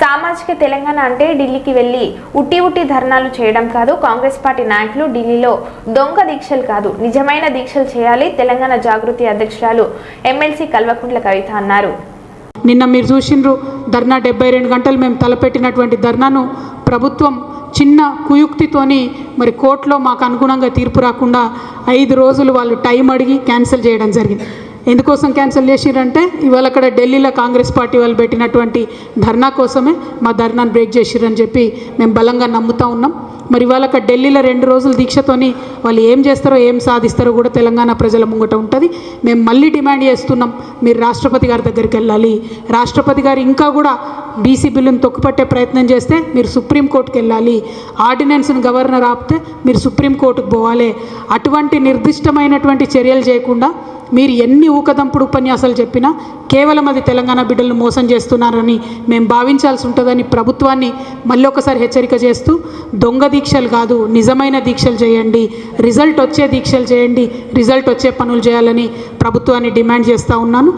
సామాజిక తెలంగాణ అంటే ఢిల్లీకి వెళ్ళి ఉట్టి ఉట్టి ధర్నాలు చేయడం కాదు. కాంగ్రెస్ పార్టీ నాయకులు ఢిల్లీలో దొంగ దీక్షలు కాదు. నిజమైన దీక్షలు చేయాలి. తెలంగాణ జాగృతి అధ్యక్షురాలు ఎమ్మెల్సీ కల్వకుంట్ల కవిత అన్నారు. నిన్న మీరు చూసిండ్రు ధర్నా డెబ్బై రెండు గంటలు మేము తలపెట్టినటువంటి ధర్నాను ప్రభుత్వం చిన్న కుయుక్తితోని మరి కోర్టులో మాకు అనుగుణంగా తీర్పు రాకుండా ఐదు రోజులు వాళ్ళు టైం అడిగి క్యాన్సిల్ చేయడం జరిగింది. ఎందుకోసం క్యాన్సిల్ చేసిరంటే ఇవాళ అక్కడ ఢిల్లీలో కాంగ్రెస్ పార్టీ వాళ్ళు పెట్టినటువంటి ధర్నా కోసమే మా ధర్నాను బ్రేక్ చేసిరని చెప్పి మేము బలంగా నమ్ముతా ఉన్నాం. మరి ఇవాళ అక్కడ ఢిల్లీలో రెండు రోజులు దీక్షతోని వాళ్ళు ఏం చేస్తారో ఏం సాధిస్తారో కూడా తెలంగాణ ప్రజల ముంగట ఉంటుంది. మేము మళ్ళీ డిమాండ్ చేస్తున్నాం మీరు రాష్ట్రపతి గారి దగ్గరికి వెళ్ళాలి. రాష్ట్రపతి గారు ఇంకా కూడా బీసీ బిల్లును తొక్కుపట్టే ప్రయత్నం చేస్తే మీరు సుప్రీంకోర్టుకి వెళ్ళాలి. ఆర్డినెన్స్ను గవర్నర్ ఆపితే మీరు సుప్రీంకోర్టుకు పోవాలి. అటువంటి నిర్దిష్టమైనటువంటి చర్యలు చేయకుండా మీరు ఎన్ని ఊకదంపుడు ఉపన్యాసాలు చెప్పినా కేవలం అది తెలంగాణ బిడ్డలను మోసం చేస్తున్నారని మేము భావించాల్సి ఉంటుందని ప్రభుత్వాన్ని మళ్ళీ ఒకసారి హెచ్చరిక చేస్తూ దొంగ దీక్షలు కాదు నిజమైన దీక్షలు చేయండి రిజల్ట్ వచ్చే దీక్షలు చేయండి రిజల్ట్ వచ్చే పనులు చేయాలని ప్రభుత్వాన్ని డిమాండ్ చేస్తూ ఉన్నాను.